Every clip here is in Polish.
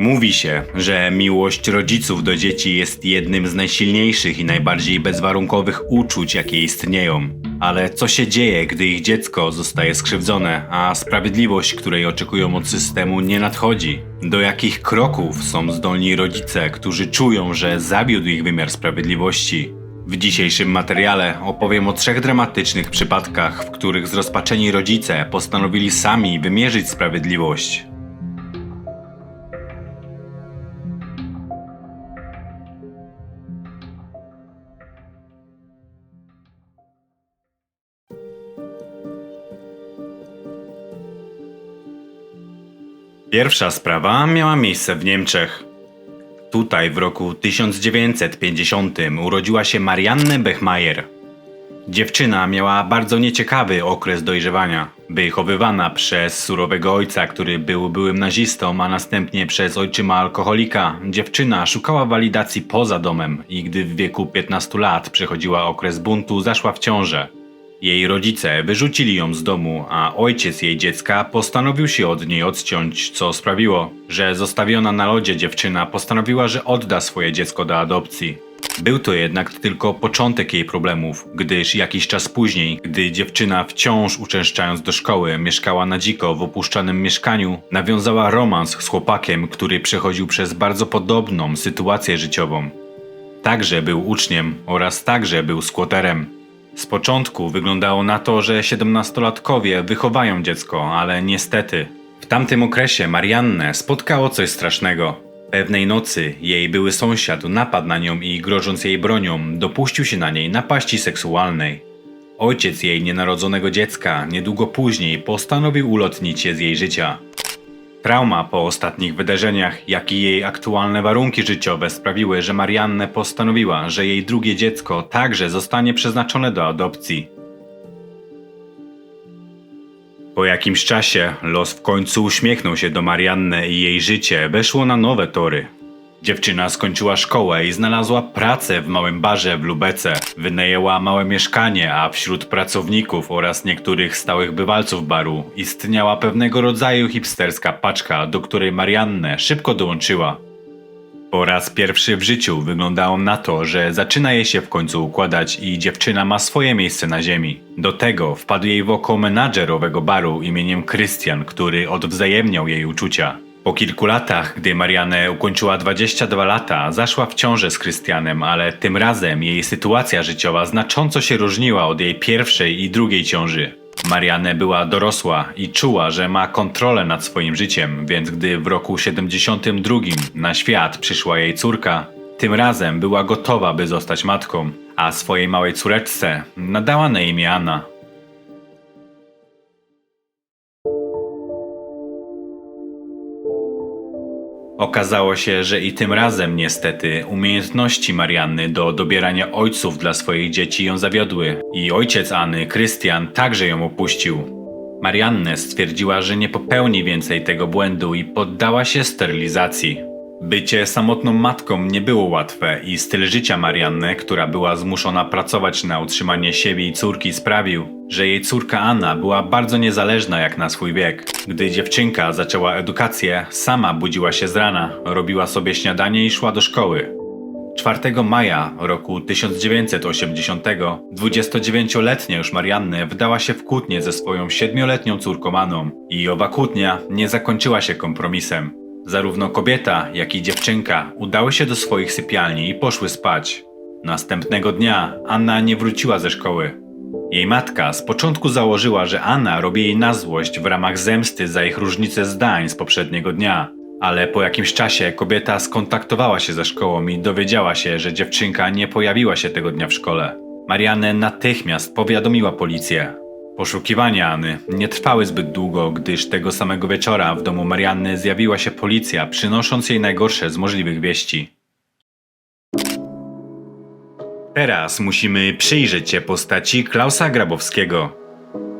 Mówi się, że miłość rodziców do dzieci jest jednym z najsilniejszych i najbardziej bezwarunkowych uczuć, jakie istnieją. Ale co się dzieje, gdy ich dziecko zostaje skrzywdzone, a sprawiedliwość, której oczekują od systemu, nie nadchodzi? Do jakich kroków są zdolni rodzice, którzy czują, że zawiódł ich wymiar sprawiedliwości? W dzisiejszym materiale opowiem o trzech dramatycznych przypadkach, w których zrozpaczeni rodzice postanowili sami wymierzyć sprawiedliwość. Pierwsza sprawa miała miejsce w Niemczech. Tutaj w roku 1950 urodziła się Marianne Bechmajer. Dziewczyna miała bardzo nieciekawy okres dojrzewania. Wychowywana przez surowego ojca, który był byłym nazistą, a następnie przez ojczyma alkoholika, dziewczyna szukała walidacji poza domem i gdy w wieku 15 lat przechodziła okres buntu, zaszła w ciążę. Jej rodzice wyrzucili ją z domu, a ojciec jej dziecka postanowił się od niej odciąć, co sprawiło, że zostawiona na lodzie dziewczyna postanowiła, że odda swoje dziecko do adopcji. Był to jednak tylko początek jej problemów, gdyż jakiś czas później, gdy dziewczyna wciąż uczęszczając do szkoły mieszkała na dziko w opuszczanym mieszkaniu, nawiązała romans z chłopakiem, który przechodził przez bardzo podobną sytuację życiową. Także był uczniem oraz także był skłoterem. Z początku wyglądało na to, że siedemnastolatkowie wychowają dziecko, ale niestety. W tamtym okresie Mariannę spotkało coś strasznego. Pewnej nocy jej były sąsiad napadł na nią i grożąc jej bronią, dopuścił się na niej napaści seksualnej. Ojciec jej nienarodzonego dziecka niedługo później postanowił ulotnić się z jej życia. Trauma po ostatnich wydarzeniach, jak i jej aktualne warunki życiowe sprawiły, że Mariannę postanowiła, że jej drugie dziecko także zostanie przeznaczone do adopcji. Po jakimś czasie los w końcu uśmiechnął się do Marianny i jej życie weszło na nowe tory. Dziewczyna skończyła szkołę i znalazła pracę w małym barze w Lubece. Wynajęła małe mieszkanie, a wśród pracowników oraz niektórych stałych bywalców baru istniała pewnego rodzaju hipsterska paczka, do której Mariannę szybko dołączyła. Po raz pierwszy w życiu wyglądało na to, że zaczyna jej się w końcu układać i dziewczyna ma swoje miejsce na ziemi. Do tego wpadł jej w oko menadżer owego baru imieniem Christian, który odwzajemniał jej uczucia. Po kilku latach, gdy Marianne ukończyła 22 lata, zaszła w ciążę z Krystianem, ale tym razem jej sytuacja życiowa znacząco się różniła od jej pierwszej i drugiej ciąży. Marianne była dorosła i czuła, że ma kontrolę nad swoim życiem, więc gdy w roku 72 na świat przyszła jej córka, tym razem była gotowa, by zostać matką, a swojej małej córeczce nadała na imię Anna. Okazało się, że i tym razem niestety umiejętności Marianny do dobierania ojców dla swoich dzieci ją zawiodły i ojciec Anny, Krystian, także ją opuścił. Mariannę stwierdziła, że nie popełni więcej tego błędu i poddała się sterylizacji. Bycie samotną matką nie było łatwe i styl życia Marianny, która była zmuszona pracować na utrzymanie siebie i córki, sprawił, że jej córka Anna była bardzo niezależna jak na swój wiek. Gdy dziewczynka zaczęła edukację, sama budziła się z rana, robiła sobie śniadanie i szła do szkoły. 4 maja roku 1980 29-letnia już Marianny wdała się w kłótnię ze swoją 7-letnią córką Anną i owa kłótnia nie zakończyła się kompromisem. Zarówno kobieta, jak i dziewczynka udały się do swoich sypialni i poszły spać. Następnego dnia Anna nie wróciła ze szkoły. Jej matka z początku założyła, że Anna robi jej na złość w ramach zemsty za ich różnicę zdań z poprzedniego dnia. Ale po jakimś czasie kobieta skontaktowała się ze szkołą i dowiedziała się, że dziewczynka nie pojawiła się tego dnia w szkole. Marianne natychmiast powiadomiła policję. Poszukiwania Anny nie trwały zbyt długo, gdyż tego samego wieczora w domu Marianny zjawiła się policja, przynosząc jej najgorsze z możliwych wieści. Teraz musimy przyjrzeć się postaci Klausa Grabowskiego.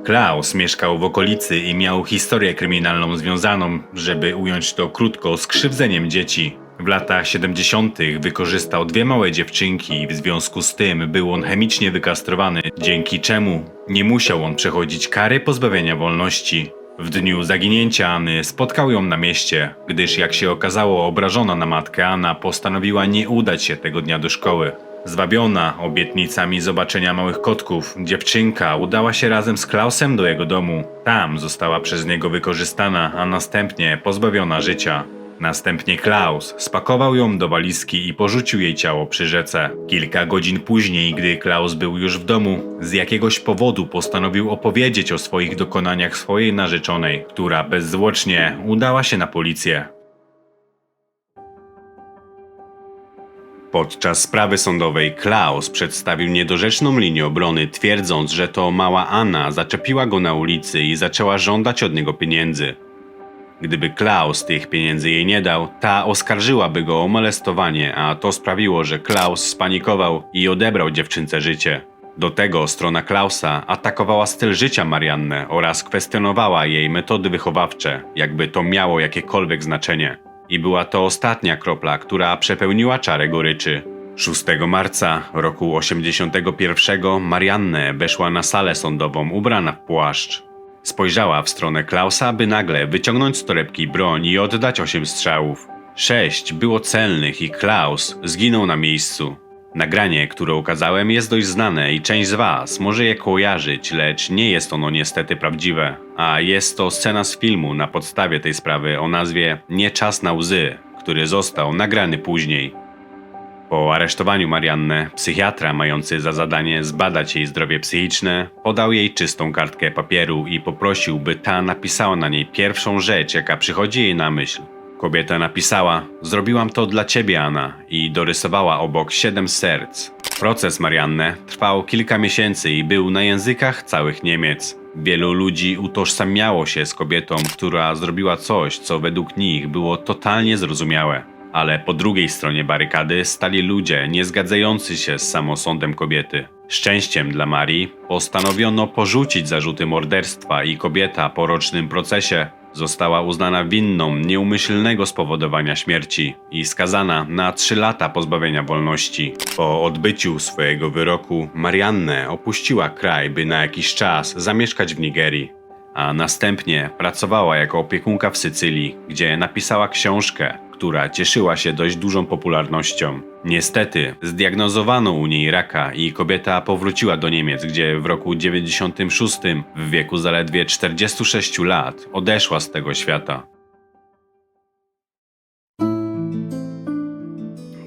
Klaus mieszkał w okolicy i miał historię kryminalną związaną, żeby ująć to krótko, z krzywdzeniem dzieci. W latach 70. wykorzystał dwie małe dziewczynki i w związku z tym był on chemicznie wykastrowany, dzięki czemu nie musiał on przechodzić kary pozbawienia wolności. W dniu zaginięcia Anny spotkał ją na mieście, gdyż jak się okazało obrażona na matkę Anna postanowiła nie udać się tego dnia do szkoły. Zwabiona obietnicami zobaczenia małych kotków, dziewczynka udała się razem z Klausem do jego domu. Tam została przez niego wykorzystana, a następnie pozbawiona życia. Następnie Klaus spakował ją do walizki i porzucił jej ciało przy rzece. Kilka godzin później, gdy Klaus był już w domu, z jakiegoś powodu postanowił opowiedzieć o swoich dokonaniach swojej narzeczonej, która bezzwłocznie udała się na policję. Podczas sprawy sądowej Klaus przedstawił niedorzeczną linię obrony, twierdząc, że to mała Anna zaczepiła go na ulicy i zaczęła żądać od niego pieniędzy. Gdyby Klaus tych pieniędzy jej nie dał, ta oskarżyłaby go o molestowanie, a to sprawiło, że Klaus spanikował i odebrał dziewczynce życie. Do tego strona Klausa atakowała styl życia Mariannę oraz kwestionowała jej metody wychowawcze, jakby to miało jakiekolwiek znaczenie. I była to ostatnia kropla, która przepełniła czarę goryczy. 6 marca roku 81 Mariannę weszła na salę sądową ubrana w płaszcz. Spojrzała w stronę Klausa, by nagle wyciągnąć z torebki broń i oddać osiem strzałów. Sześć było celnych i Klaus zginął na miejscu. Nagranie, które ukazałem, jest dość znane i część z Was może je kojarzyć, lecz nie jest ono niestety prawdziwe. A jest to scena z filmu na podstawie tej sprawy o nazwie Nie czas na łzy, który został nagrany później. Po aresztowaniu Mariannę, psychiatra mający za zadanie zbadać jej zdrowie psychiczne, podał jej czystą kartkę papieru i poprosił, by ta napisała na niej pierwszą rzecz, jaka przychodzi jej na myśl. Kobieta napisała: Zrobiłam to dla ciebie, Anna, i dorysowała obok siedem serc. Proces Mariannę trwał kilka miesięcy i był na językach całych Niemiec. Wielu ludzi utożsamiało się z kobietą, która zrobiła coś, co według nich było totalnie zrozumiałe. Ale po drugiej stronie barykady stali ludzie nie zgadzający się z samosądem kobiety. Szczęściem dla Marii postanowiono porzucić zarzuty morderstwa i kobieta po rocznym procesie została uznana winną nieumyślnego spowodowania śmierci i skazana na 3 lata pozbawienia wolności. Po odbyciu swojego wyroku Mariannę opuściła kraj, by na jakiś czas zamieszkać w Nigerii a następnie pracowała jako opiekunka w Sycylii, gdzie napisała książkę, która cieszyła się dość dużą popularnością. Niestety, zdiagnozowano u niej raka i kobieta powróciła do Niemiec, gdzie w roku 96 w wieku zaledwie 46 lat odeszła z tego świata.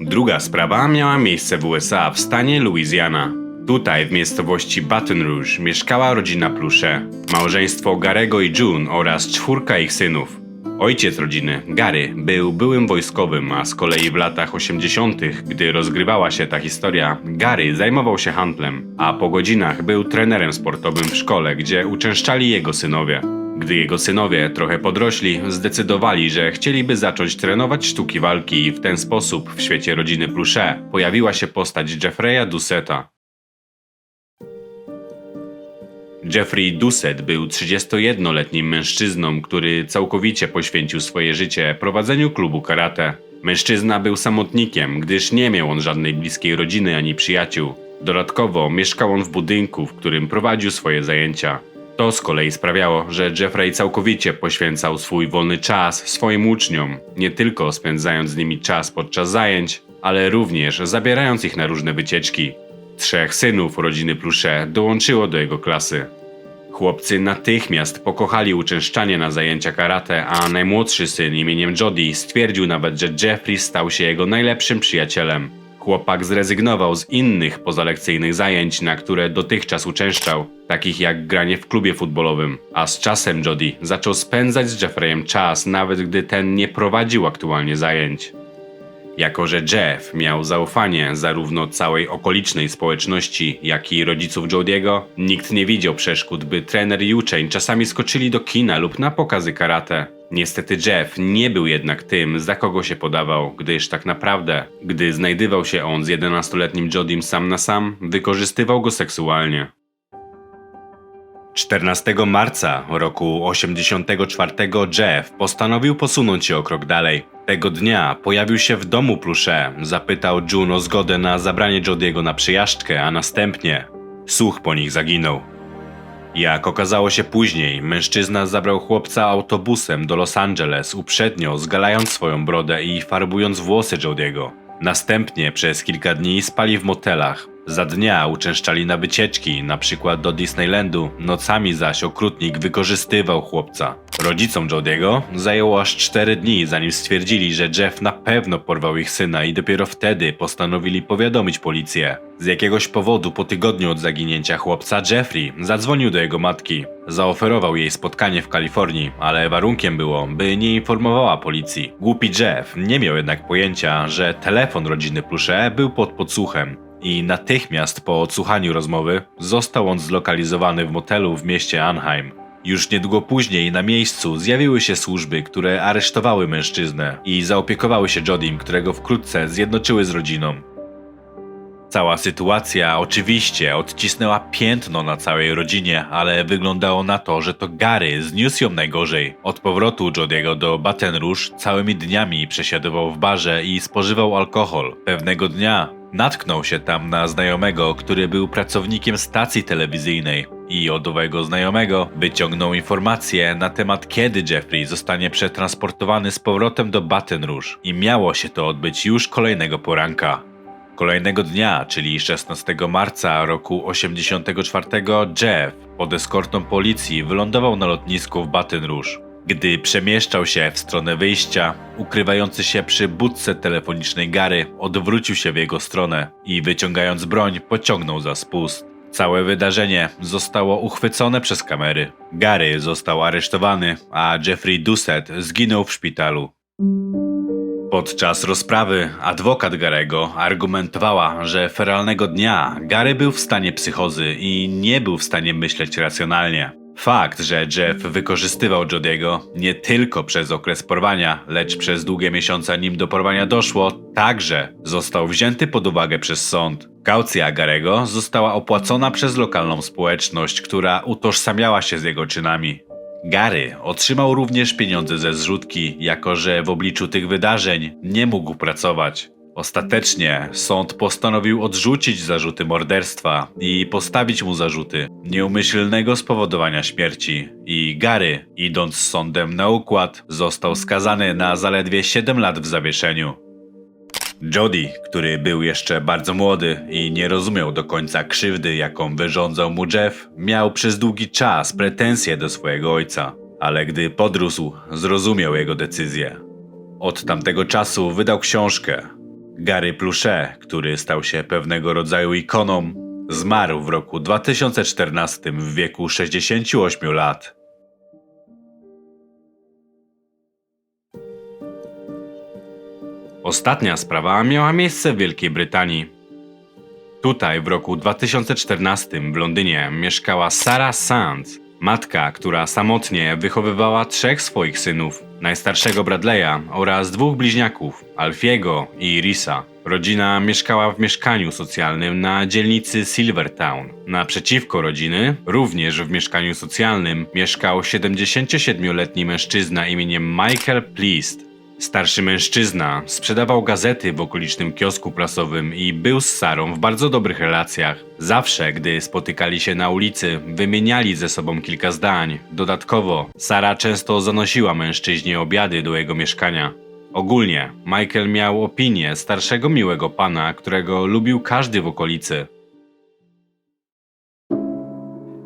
Druga sprawa miała miejsce w USA w stanie Louisiana. Tutaj, w miejscowości Baton Rouge, mieszkała rodzina Plusze, małżeństwo Garego i June oraz czwórka ich synów. Ojciec rodziny, Gary, był byłym wojskowym, a z kolei w latach 80., gdy rozgrywała się ta historia, Gary zajmował się handlem, a po godzinach był trenerem sportowym w szkole, gdzie uczęszczali jego synowie. Gdy jego synowie trochę podrośli, zdecydowali, że chcieliby zacząć trenować sztuki walki i w ten sposób w świecie rodziny Plusze pojawiła się postać Jeffreya Dusseta, Jeffrey Dussett był 31-letnim mężczyzną, który całkowicie poświęcił swoje życie prowadzeniu klubu karate. Mężczyzna był samotnikiem, gdyż nie miał on żadnej bliskiej rodziny ani przyjaciół. Dodatkowo mieszkał on w budynku, w którym prowadził swoje zajęcia. To z kolei sprawiało, że Jeffrey całkowicie poświęcał swój wolny czas swoim uczniom, nie tylko spędzając z nimi czas podczas zajęć, ale również zabierając ich na różne wycieczki. Trzech synów rodziny Plusze dołączyło do jego klasy. Chłopcy natychmiast pokochali uczęszczanie na zajęcia karate, a najmłodszy syn imieniem Jody stwierdził nawet, że Jeffrey stał się jego najlepszym przyjacielem. Chłopak zrezygnował z innych pozalekcyjnych zajęć, na które dotychczas uczęszczał, takich jak granie w klubie futbolowym, a z czasem Jody zaczął spędzać z Jeffreyem czas, nawet gdy ten nie prowadził aktualnie zajęć. Jako, że Jeff miał zaufanie zarówno całej okolicznej społeczności, jak i rodziców Jodiego, nikt nie widział przeszkód, by trener i uczeń czasami skoczyli do kina lub na pokazy karate. Niestety Jeff nie był jednak tym, za kogo się podawał, gdyż tak naprawdę, gdy znajdywał się on z 11-letnim Jodim sam na sam, wykorzystywał go seksualnie. 14 marca roku 84 Jeff postanowił posunąć się o krok dalej. Tego dnia pojawił się w domu Plusze, zapytał June o zgodę na zabranie Jodiego na przyjażdżkę, a następnie słuch po nich zaginął. Jak okazało się później, mężczyzna zabrał chłopca autobusem do Los Angeles, uprzednio zgalając swoją brodę i farbując włosy Jody'ego. Następnie przez kilka dni spali w motelach. Za dnia uczęszczali na wycieczki, na przykład do Disneylandu, nocami zaś okrutnik wykorzystywał chłopca. Rodzicom Jody'ego zajęło aż 4 dni, zanim stwierdzili, że Jeff na pewno porwał ich syna i dopiero wtedy postanowili powiadomić policję. Z jakiegoś powodu po tygodniu od zaginięcia chłopca Jeffrey zadzwonił do jego matki. Zaoferował jej spotkanie w Kalifornii, ale warunkiem było, by nie informowała policji. Głupi Jeff nie miał jednak pojęcia, że telefon rodziny Plusze był pod podsłuchem i natychmiast po odsłuchaniu rozmowy został on zlokalizowany w motelu w mieście Anaheim. Już niedługo później na miejscu zjawiły się służby, które aresztowały mężczyznę i zaopiekowały się Jodim, którego wkrótce zjednoczyły z rodziną. Cała sytuacja oczywiście odcisnęła piętno na całej rodzinie, ale wyglądało na to, że to Gary zniósł ją najgorzej. Od powrotu Jodiego do Baton Rouge całymi dniami przesiadywał w barze i spożywał alkohol. Pewnego dnia natknął się tam na znajomego, który był pracownikiem stacji telewizyjnej i od owego znajomego wyciągnął informacje na temat kiedy Jeffrey zostanie przetransportowany z powrotem do Baton Rouge i miało się to odbyć już kolejnego poranka. Kolejnego dnia, czyli 16 marca roku 84, Jeff pod eskortą policji wylądował na lotnisku w Baton Rouge. Gdy przemieszczał się w stronę wyjścia, ukrywający się przy budce telefonicznej Gary odwrócił się w jego stronę i wyciągając broń pociągnął za spust. Całe wydarzenie zostało uchwycone przez kamery. Gary został aresztowany, a Jeffrey Duset zginął w szpitalu. Podczas rozprawy adwokat Garego argumentowała, że feralnego dnia Gary był w stanie psychozy i nie był w stanie myśleć racjonalnie. Fakt, że Jeff wykorzystywał Jodiego nie tylko przez okres porwania, lecz przez długie miesiące nim do porwania doszło, także został wzięty pod uwagę przez sąd. Kaucja Garego została opłacona przez lokalną społeczność, która utożsamiała się z jego czynami. Gary otrzymał również pieniądze ze zrzutki, jako że w obliczu tych wydarzeń nie mógł pracować. Ostatecznie sąd postanowił odrzucić zarzuty morderstwa i postawić mu zarzuty nieumyślnego spowodowania śmierci. I Gary, idąc z sądem na układ, został skazany na zaledwie 7 lat w zawieszeniu. Jody, który był jeszcze bardzo młody i nie rozumiał do końca krzywdy, jaką wyrządzał mu Jeff, miał przez długi czas pretensje do swojego ojca, ale gdy podrósł, zrozumiał jego decyzję. Od tamtego czasu wydał książkę. Gary Plusze, który stał się pewnego rodzaju ikoną, zmarł w roku 2014 w wieku 68 lat. Ostatnia sprawa miała miejsce w Wielkiej Brytanii. Tutaj w roku 2014 w Londynie mieszkała Sarah Sands, matka, która samotnie wychowywała trzech swoich synów, najstarszego Bradley'a oraz dwóch bliźniaków, Alfiego i Risa. Rodzina mieszkała w mieszkaniu socjalnym na dzielnicy Silvertown. Naprzeciwko rodziny, również w mieszkaniu socjalnym, mieszkał 77-letni mężczyzna imieniem Michael Pleast. Starszy mężczyzna sprzedawał gazety w okolicznym kiosku prasowym i był z Sarą w bardzo dobrych relacjach. Zawsze, gdy spotykali się na ulicy, wymieniali ze sobą kilka zdań. Dodatkowo, Sara często zanosiła mężczyźnie obiady do jego mieszkania. Ogólnie, Michael miał opinię starszego miłego pana, którego lubił każdy w okolicy.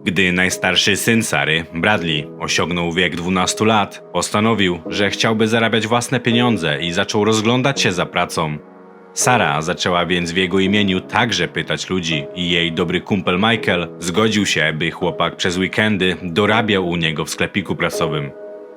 Gdy najstarszy syn Sary, Bradley, osiągnął wiek 12 lat, postanowił, że chciałby zarabiać własne pieniądze i zaczął rozglądać się za pracą. Sara zaczęła więc w jego imieniu także pytać ludzi i jej dobry kumpel Michael zgodził się, by chłopak przez weekendy dorabiał u niego w sklepiku prasowym.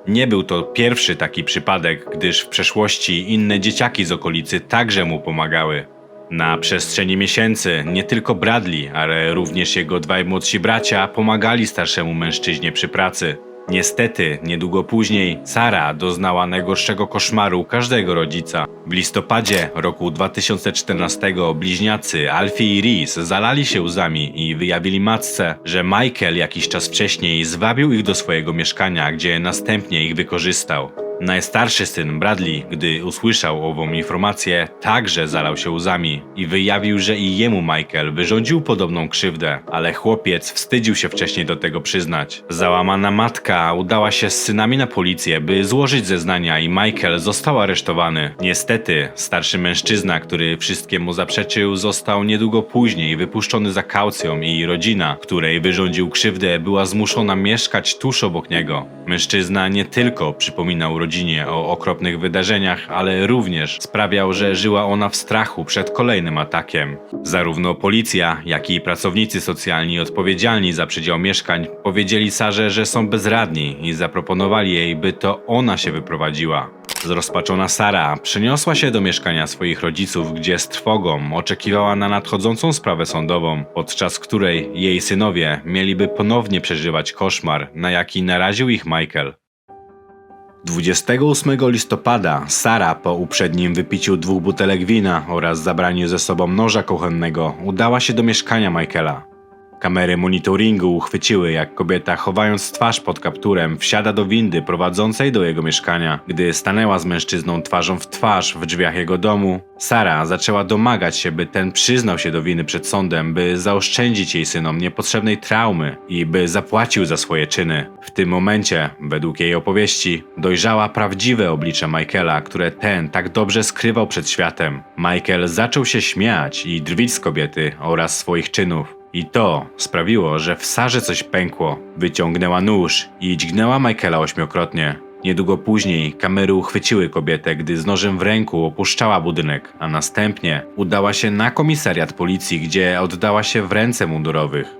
Nie był to pierwszy taki przypadek, gdyż w przeszłości inne dzieciaki z okolicy także mu pomagały. Na przestrzeni miesięcy nie tylko Bradley, ale również jego dwaj młodsi bracia pomagali starszemu mężczyźnie przy pracy. Niestety, niedługo później Sara doznała najgorszego koszmaru każdego rodzica. W listopadzie roku 2014 bliźniacy Alfie i Reese zalali się łzami i wyjawili matce, że Michael jakiś czas wcześniej zwabił ich do swojego mieszkania, gdzie następnie ich wykorzystał. Najstarszy syn, Bradley, gdy usłyszał ową informację, także zalał się łzami i wyjawił, że i jemu Michael wyrządził podobną krzywdę, ale chłopiec wstydził się wcześniej do tego przyznać. Załamana matka udała się z synami na policję, by złożyć zeznania i Michael został aresztowany. Niestety, starszy mężczyzna, który wszystkiemu zaprzeczył, został niedługo później wypuszczony za kaucją i rodzina, której wyrządził krzywdę, była zmuszona mieszkać tuż obok niego. Mężczyzna nie tylko przypominał rodzinie o okropnych wydarzeniach, ale również sprawiał, że żyła ona w strachu przed kolejnym atakiem. Zarówno policja, jak i pracownicy socjalni odpowiedzialni za przydział mieszkań powiedzieli Sarze, że są bezradni i zaproponowali jej, by to ona się wyprowadziła. Zrozpaczona Sara przeniosła się do mieszkania swoich rodziców, gdzie z trwogą oczekiwała na nadchodzącą sprawę sądową, podczas której jej synowie mieliby ponownie przeżywać koszmar, na jaki naraził ich Michael. 28 listopada Sara po uprzednim wypiciu dwóch butelek wina oraz zabraniu ze sobą noża kuchennego udała się do mieszkania Michaela. Kamery monitoringu uchwyciły, jak kobieta, chowając twarz pod kapturem, wsiada do windy prowadzącej do jego mieszkania. Gdy stanęła z mężczyzną twarzą w twarz w drzwiach jego domu, Sara zaczęła domagać się, by ten przyznał się do winy przed sądem, by zaoszczędzić jej synom niepotrzebnej traumy i by zapłacił za swoje czyny. W tym momencie, według jej opowieści, dojrzała prawdziwe oblicze Michaela, które ten tak dobrze skrywał przed światem. Michael zaczął się śmiać i drwić z kobiety oraz swoich czynów. I to sprawiło, że w Sarze coś pękło. Wyciągnęła nóż i dźgnęła Michaela ośmiokrotnie. Niedługo później kamery uchwyciły kobietę, gdy z nożem w ręku opuszczała budynek, a następnie udała się na komisariat policji, gdzie oddała się w ręce mundurowych.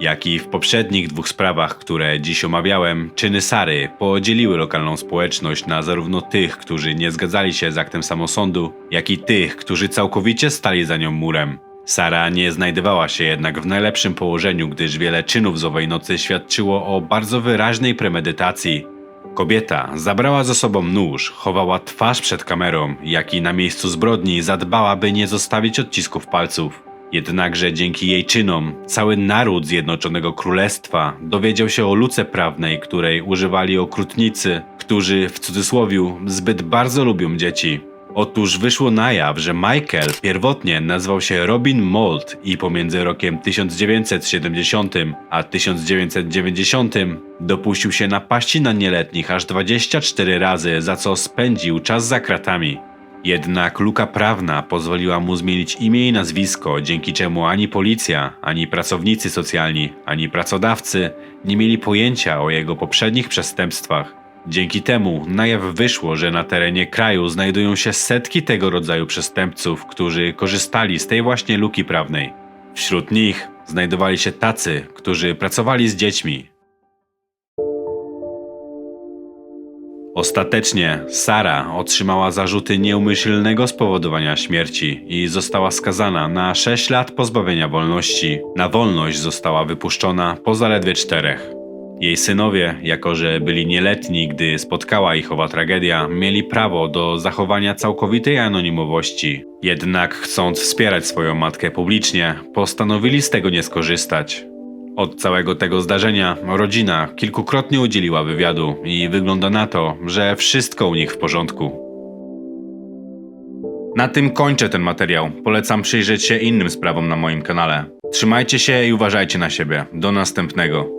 Jak i w poprzednich dwóch sprawach, które dziś omawiałem, czyny Sary podzieliły lokalną społeczność na zarówno tych, którzy nie zgadzali się z aktem samosądu, jak i tych, którzy całkowicie stali za nią murem. Sara nie znajdowała się jednak w najlepszym położeniu, gdyż wiele czynów z owej nocy świadczyło o bardzo wyraźnej premedytacji. Kobieta zabrała ze sobą nóż, chowała twarz przed kamerą, jak i na miejscu zbrodni zadbała, by nie zostawić odcisków palców. Jednakże dzięki jej czynom cały naród Zjednoczonego Królestwa dowiedział się o luce prawnej, której używali okrutnicy, którzy w cudzysłowiu zbyt bardzo lubią dzieci. Otóż wyszło na jaw, że Michael pierwotnie nazwał się Robin Mold i pomiędzy rokiem 1970 a 1990 dopuścił się napaści na nieletnich aż 24 razy, za co spędził czas za kratami. Jednak luka prawna pozwoliła mu zmienić imię i nazwisko, dzięki czemu ani policja, ani pracownicy socjalni, ani pracodawcy nie mieli pojęcia o jego poprzednich przestępstwach. Dzięki temu na jaw wyszło, że na terenie kraju znajdują się setki tego rodzaju przestępców, którzy korzystali z tej właśnie luki prawnej. Wśród nich znajdowali się tacy, którzy pracowali z dziećmi. Ostatecznie Sara otrzymała zarzuty nieumyślnego spowodowania śmierci i została skazana na 6 lat pozbawienia wolności. Na wolność została wypuszczona po zaledwie czterech. Jej synowie, jako że byli nieletni, gdy spotkała ich owa tragedia, mieli prawo do zachowania całkowitej anonimowości. Jednak chcąc wspierać swoją matkę publicznie, postanowili z tego nie skorzystać. Od całego tego zdarzenia rodzina kilkukrotnie udzieliła wywiadu i wygląda na to, że wszystko u nich w porządku. Na tym kończę ten materiał. Polecam przyjrzeć się innym sprawom na moim kanale. Trzymajcie się i uważajcie na siebie. Do następnego.